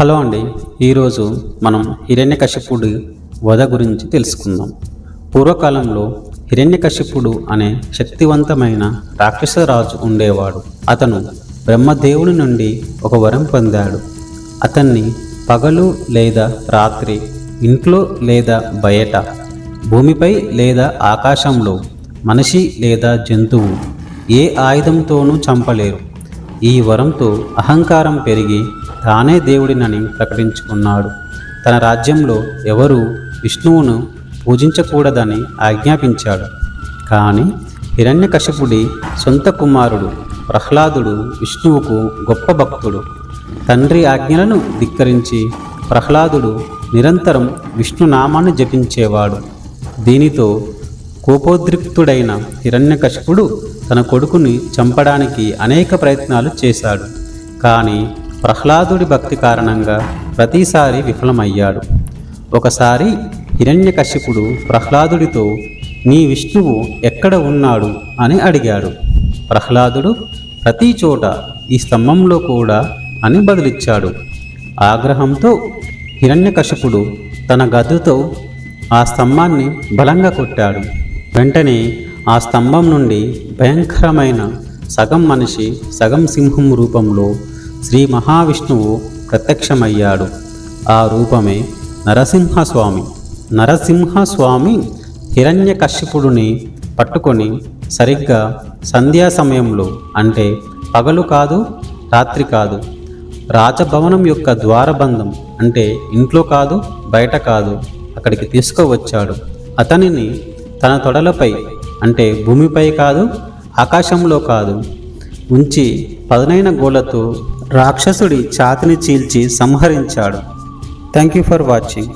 Hello అండి. ఈరోజు మనం హిరణ్యకశిపుడు వధ గురించి తెలుసుకుందాం. పూర్వకాలంలో హిరణ్యకశిపుడు అనే శక్తివంతమైన రాక్షసరాజు ఉండేవాడు. అతను బ్రహ్మదేవుని నుండి ఒక వరం పొందాడు. అతన్ని పగలు లేదా రాత్రి ఇంట్లో లేదా బయట భూమిపై లేదా ఆకాశంలో మనిషి లేదా జంతువు ఏ ఆయుధంతోనూ చంపలేరు. ఈ వరంతో అహంకారం పెరిగి తానే దేవుడినని ప్రకటించుకున్నాడు. తన రాజ్యంలో ఎవరు విష్ణువును పూజించకూడదని ఆజ్ఞాపించాడు. కానీ హిరణ్యకశపుడి సొంత కుమారుడు ప్రహ్లాదుడు విష్ణువుకు గొప్ప భక్తుడు. తండ్రి ఆజ్ఞలను ధిక్కరించి ప్రహ్లాదుడు నిరంతరం విష్ణునామాన్ని జపించేవాడు. దీనితో కోపోద్రిక్తుడైన హిరణ్యకశపుడు తన కొడుకుని చంపడానికి అనేక ప్రయత్నాలు చేశాడు. కానీ ప్రహ్లాదుడి భక్తి కారణంగా ప్రతిసారి విఫలమయ్యాడు. ఒకసారి హిరణ్యకశ్యపుడు ప్రహ్లాదుడితో నీ విష్ణువు ఎక్కడ ఉన్నాడు? అని అడిగాడు. ప్రహ్లాదుడు ప్రతి చోట ఈ స్తంభంలో కూడా అని బదులిచ్చాడు. ఆగ్రహంతో హిరణ్యకశపుడు తన గద్దుతో ఆ స్తంభాన్ని బలంగా కొట్టాడు. వెంటనే ఆ స్తంభం నుండి భయంకరమైన సగం మనిషి సగం సింహం రూపంలో శ్రీ మహావిష్ణువు ప్రత్యక్షమయ్యాడు. ఆ రూపమే నరసింహస్వామి. నరసింహస్వామి హిరణ్యకశ్యపుడిని పట్టుకొని సరిగ్గా సంధ్యా సమయంలో అంటే పగలు కాదు రాత్రి కాదు రాజభవనం యొక్క ద్వారబంధం అంటే ఇంట్లో కాదు బయట కాదు అక్కడికి తీసుకువచ్చాడు. అతనిని తన తొడలపై అంటే భూమిపై కాదు ఆకాశంలో కాదు ఉంచి పదునైన గోళ్ళతో రాక్షసుడి ఛాతిని చీల్చి సంహరించాడు. Thank you for watching